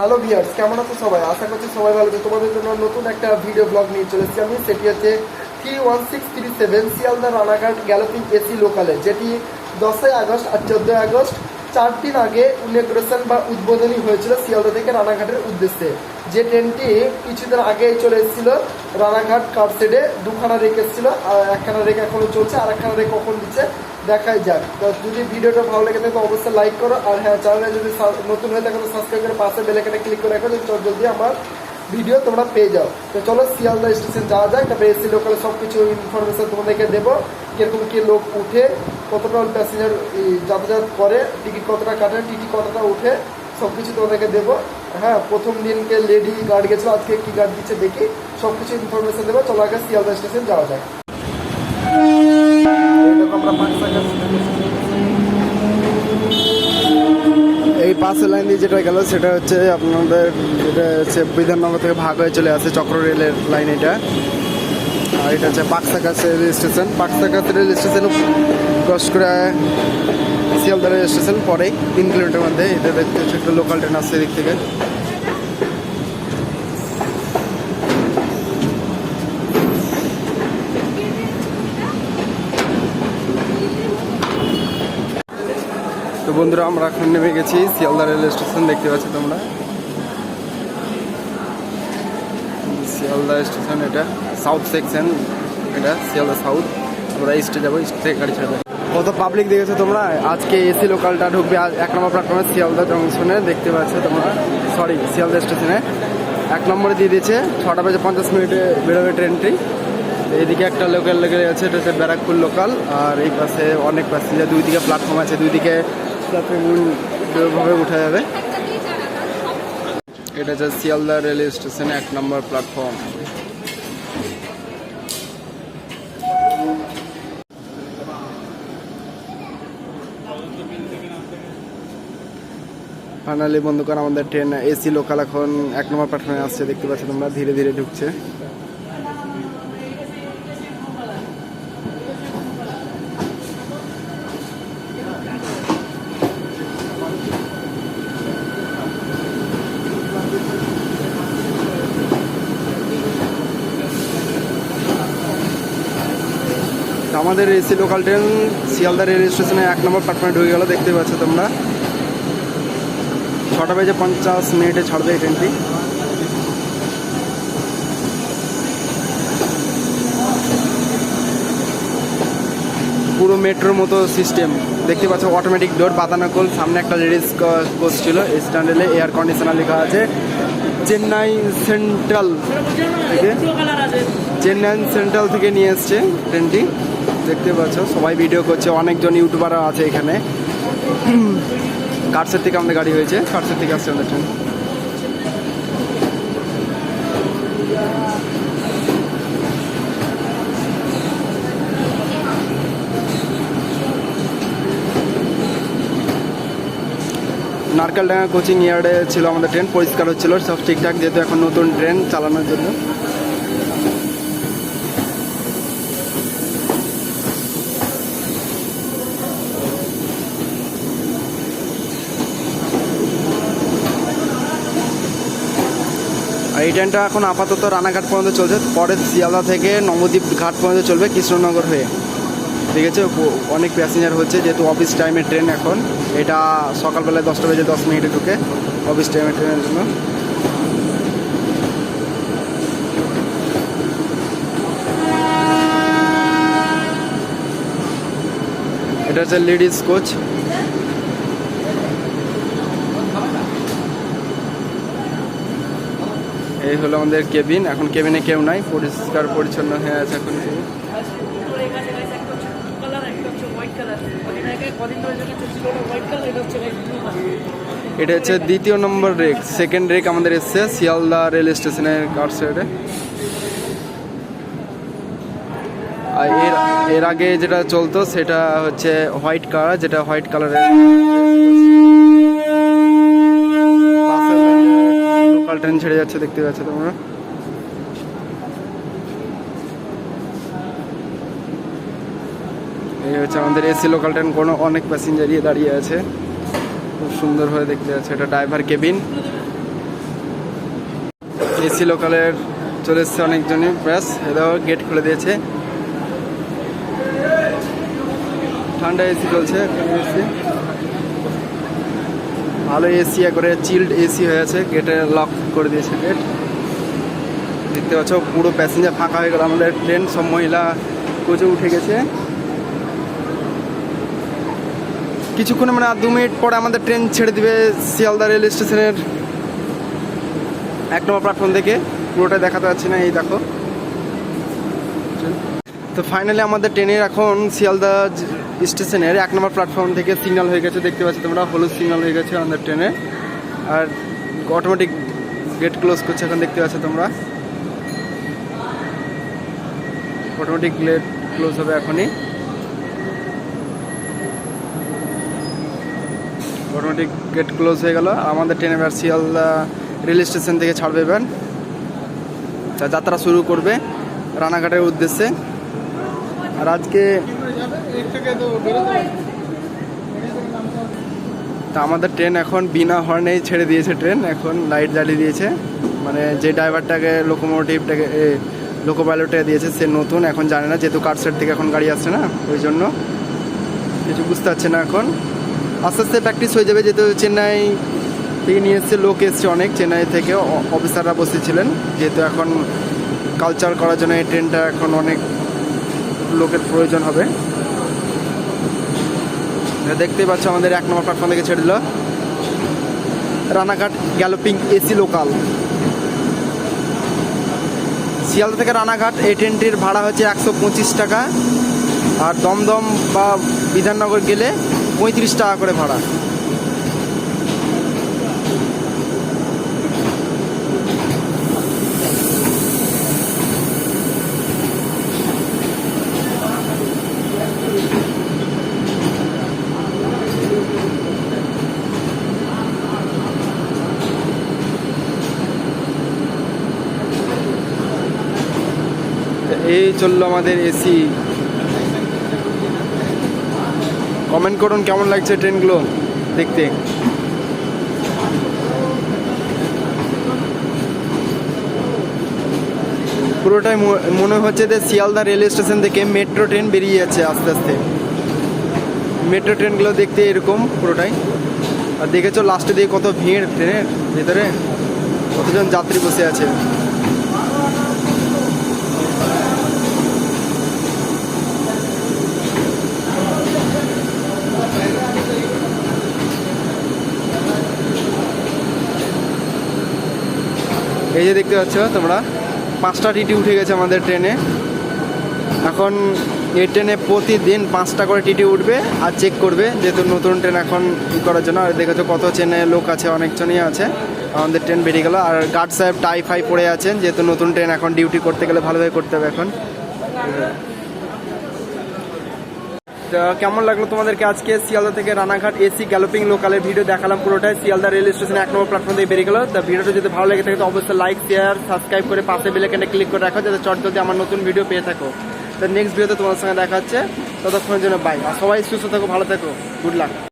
Hello viewers কেমন আছো সবাই? আশা করছি সবাই ভালো আছে। তোমাদের জন্য নতুন একটা ভিডিও ব্লগ নিয়ে চলেছি আমি। সেটি হচ্ছে three one six three seven Sealdah Ranaghat galloping AC লোকালে যেটি দশই আগস্ট আর চোদ্দোই আগস্ট চার দিন আগে ইনগ্রেশন বা উদ্বোধনী হয়েছিল শিয়ালদা থেকে রানাঘাটের উদ্দেশ্যে। যে ট্রেনটি কিছুদিন আগে চলে এসেছিল রানাঘাট কারশেডে দুখানা রেখে এসেছিল, আর একখানা রেখে এখনও চলছে, আর একখানা রেখে কখন দিচ্ছে দেখাই যাক। তো যদি ভিডিওটা ভালো লেগে থাকে, অবশ্যই লাইক করো, আর হ্যাঁ চ্যানেলে যদি নতুন হয়ে থাকে সাবস্ক্রাইব করে পাশে বেলেখানে ক্লিক করে রাখো জলদি আমার ভিডিও তোমরা পেয়ে যাও। তো চলো, শিয়ালদা স্টেশন যাওয়া যায় তারপরে এসি লোকালে সব কিছু ইনফরমেশন তোমাদেরকে দেবো, কীরকম কি লোক উঠে কতটা প্যাসেঞ্জার যাতায়াত করে টিকিট কতটা কাটে টিটি কতটা উঠে সব কিছু তোমাদেরকে দেবো। হ্যাঁ প্রথম দিনকে লেডি গার্ড গেছিল আজকে কি গার্ড দিচ্ছে দেখি। সব কিছু ইনফরমেশন দেবো, চলো আগে শিয়ালদা স্টেশন যাওয়া যায় এই পাঁচের লাইন দিয়ে যেটা গেল, সেটা হচ্ছে আপনাদের যেটা হচ্ছে বিধাননগর থেকে ভাগ হয়ে চলে আসে চক্র রেলের লাইন এটা। আর এটা হচ্ছে পাকসাকাস রেল স্টেশন। পাকসাকাস রেল স্টেশন ক্রস করে শিয়ালদা রেল স্টেশন পরেই তিন কিলোমিটার মধ্যে। এটা দেখতে হচ্ছে একটা লোকাল ট্রেন আসছে এদিক থেকে। তো বন্ধুরা, আমরা এখন নেমে গেছি শিয়ালদা রেল স্টেশন, দেখতে পাচ্ছ তোমরা। শিয়ালদা স্টেশন, এটা সাউথ সেকশন এটা শিয়ালদা সাউথ আমরা ইস্টে যাব ইস্ট থেকে গাড়ি ছাড়বে। কত পাবলিক দেখেছ তোমরা, আজকে এসি লোকালটা ঢুকবে এক নম্বর প্ল্যাটফর্মে শিয়ালদা জংশনে দেখতে পাচ্ছ তোমরা সরি শিয়ালদা স্টেশনে এক নম্বরে দিয়ে দিয়েছে, ছটা বাজে পঞ্চাশ মিনিটে বেরোবে ট্রেনটি এদিকে একটা লোকাল লেগে আছে, এটা হচ্ছে ব্যারাকপুর লোকাল আর এই পাশে অনেক প্যাসেঞ্জার দুই দিকে প্ল্যাটফর্ম আছে দুই দিকে প্ল্যাটফর্মভাবে উঠা যাবে। এটা হচ্ছে শিয়ালদা রেল স্টেশনে এক নম্বর প্ল্যাটফর্ম ফাইনালি বন্ধুকার আমাদের ট্রেন এসি লোকাল এখন এক নম্বর প্ল্যাটফর্মে আসছে, দেখতে পাচ্ছ তোমরা, ধীরে ধীরে ঢুকছে। আমাদের AC local train Sealdah rail স্টেশনে এক নম্বর প্ল্যাটফর্মে ঢুকে গেল, দেখতে পাচ্ছ তোমরা। ছটা বেজে পঞ্চাশ মিনিটে ছাড়বে এই ট্রেনটি পুরো মেট্রোর মতো সিস্টেম দেখতে পাচ্ছ অটোমেটিক ডোর বাতানাকল সামনে একটা লেডিস কোচ ছিল স্ট্যান্ডেলে এয়ার কন্ডিশনার লেখা আছে। চেন্নাই সেন্ট্রাল থেকে। চেন্নাই সেন্ট্রাল থেকে নিয়ে এসছে ট্রেনটি দেখতে পাচ্ছ, সবাই ভিডিও করছে, অনেকজন ইউটিউবারও আছে এখানে। কার্সের থেকে আমাদের গাড়ি হয়েছে? কার্সের থেকে আসছে আমাদের ট্রেন নারকেলডাঙ্গা কোচিং ইয়ার্ডে ছিল আমাদের ট্রেন পরিষ্কার হচ্ছিল, সব ঠিকঠাক, যেহেতু এখন নতুন ট্রেন চালানোর জন্য। আর এই ট্রেনটা এখন আপাতত রানাঘাট পর্যন্ত চলছে। পরে শিয়ালদা থেকে নবদ্বীপ ঘাট পর্যন্ত চলবে কৃষ্ণনগর হয়ে। ঠিক আছে? অনেক প্যাসেঞ্জার হচ্ছে, যেহেতু অফিস টাইমের ট্রেন এখন। এটা সকালবেলায় দশটা বেজে দশ মিনিটে ঢুকে অফিস টাইমের ট্রেনের জন্য। এটা হচ্ছে লেডিস কোচ এই হলো আমাদের কেবিন। এখন কেবিনে কেউ নাই, পরিষ্কার, পরিচ্ছন্ন হয়ে আছে এখন। এটা হচ্ছে দ্বিতীয় নম্বর রেক সেকেন্ড রেক আমাদের এসছে, শিয়ালদা রেল স্টেশনের কার সাইডে আর এর এর আগে যেটা চলতো, সেটা হচ্ছে হোয়াইট কালার, যেটা হোয়াইট কালারের। লোকাল ট্রেন ছেড়ে যাচ্ছে, দেখতে পাচ্ছ তোমরা? এই হচ্ছে আমাদের এসি লোকাল ট্রেন কোনো অনেক প্যাসেঞ্জারই দাঁড়িয়ে আছে। খুব সুন্দর হয়ে দেখতে আছে এটা ড্রাইভার কেবিন এসি লোকালের চলে এসছে অনেকজনই। ব্যাস এদাও গেট খুলে দিয়েছে। ঠান্ডা এসি চলছে। এসি ভালো এসি করে চিল্ড এসি হয়েছে গেটে লক করে দিয়েছে গেট দেখতে পাচ্ছ, পুরো প্যাসেঞ্জার ফাঁকা হয়ে গেল। আমাদের ট্রেন সব মহিলা কোচে উঠে গেছে। কিছুক্ষণে মানে আর দু মিনিট পরে আমাদের ট্রেন ছেড়ে দিবে শিয়ালদা রেল স্টেশনের এক নম্বর প্ল্যাটফর্ম থেকে। পুরোটা দেখাতে পাচ্ছি না, এই দেখো। তো ফাইনালি আমাদের ট্রেনের এখন শিয়ালদা স্টেশনের এক নম্বর প্ল্যাটফর্ম থেকে সিগন্যাল হয়ে গেছে, দেখতে পাচ্ছ তোমরা, হলুদ সিগন্যাল হয়ে গেছে আমাদের ট্রেনে আর অটোমেটিক গেট ক্লোজ করছে এখন দেখতে পাচ্ছ তোমরা। অটোমেটিক গেট ক্লোজ হবে এখনই। অটোমেটিক গেট ক্লোজ হয়ে গেল। আমাদের ট্রেন এবার শিয়ালদা রেল স্টেশন থেকে ছাড়বে এবার। যাত্রা শুরু করবে রানাঘাটের উদ্দেশ্যে। আর আজকে তা আমাদের ট্রেন এখন বিনা হর্নেই ছেড়ে দিয়েছে ট্রেন, এখন লাইট জ্বালিয়ে দিয়েছে। মানে যে ড্রাইভারটাকে লোকোমোটিভটাকে লোকো পাইলটটা দিয়েছে, সে নতুন, এখন জানে না, যেহেতু কার থেকে এখন গাড়ি আসছে না, ওই জন্য কিছু বুঝতে পারছে না এখন। আস্তে আস্তে প্র্যাকটিস হয়ে যাবে, যেহেতু চেন্নাই থেকে নিয়ে এসছে, লোক এসছে অনেক, চেন্নাই থেকে অফিসাররা বসেছিলেন যেহেতু এখন কালচার করার জন্য এই ট্রেনটা এখন অনেক লোকের প্রয়োজন হবে। দেখতেই পাচ্ছ আমাদের এক নম্বর প্ল্যাটফর্ম থেকে ছেড়ে দিল। Ranaghat galloping AC local Sealdah থেকে রানাঘাট এই ট্রেনটির ভাড়া হচ্ছে একশো পঁচিশ টাকা। আর দমদম বা বিধাননগর গেলে পঁয়ত্রিশ টাকা করে ভাড়া। এই চলল আমাদের এসি। কমেন্ট করুন কেমন লাগছে ট্রেনগুলো দেখতে। পুরোটাই মনে হচ্ছে যে শিয়ালদা রেল স্টেশন থেকে মেট্রো ট্রেন বেরিয়ে যাচ্ছে আস্তে আস্তে। মেট্রো ট্রেনগুলো দেখতে এরকম পুরোটাই। আর দেখেছ লাস্টে দিয়ে কত ভিড় ট্রেনের ভেতরে? কতজন যাত্রী বসে আছে? এই যে দেখতে পাচ্ছ তোমরা, পাঁচটা টিটি উঠে গেছে আমাদের ট্রেনে। এখন এই ট্রেনে প্রতিদিন পাঁচটা করে টিটি উঠবে আর চেক করবে, যেহেতু নতুন ট্রেন এখন ই করার জন্য। আর দেখেছ কত চেনে লোক আছে অনেকজনই আছে। আমাদের ট্রেন বেরিয়ে গেলো। আর গার্ড সাহেব টাই ফাই পড়ে আছেন, যেহেতু নতুন ট্রেন এখন ডিউটি করতে গেলে ভালোভাবে করতে হবে এখন। কেমন লাগল তোমাদেরকে আজকে? শিয়ালদা থেকে রানাঘাট এসি গ্যালোপিং লোকালের ভিডিও দেখালাম পুরোটাই। শিয়ালদা রেল স্টেশন এক নম্বর প্ল্যাটফর্ম থেকে বেরিয়ে গেলো। তা ভিডিওটা যদি ভালো লেগে থাকে, তো অবশ্যই লাইক শেয়ার সাবস্ক্রাইব করে পাশে বেলেকেনে ক্লিক করে রাখো, যাতে চট জলদি আমার নতুন ভিডিও পেয়ে থাকো। তো নেক্সট ভিডিওতে তোমার সঙ্গে দেখা হচ্ছে। ততক্ষণের জন্য বাই আর সবাই সুস্থ থাকো, ভালো থাকো। Good luck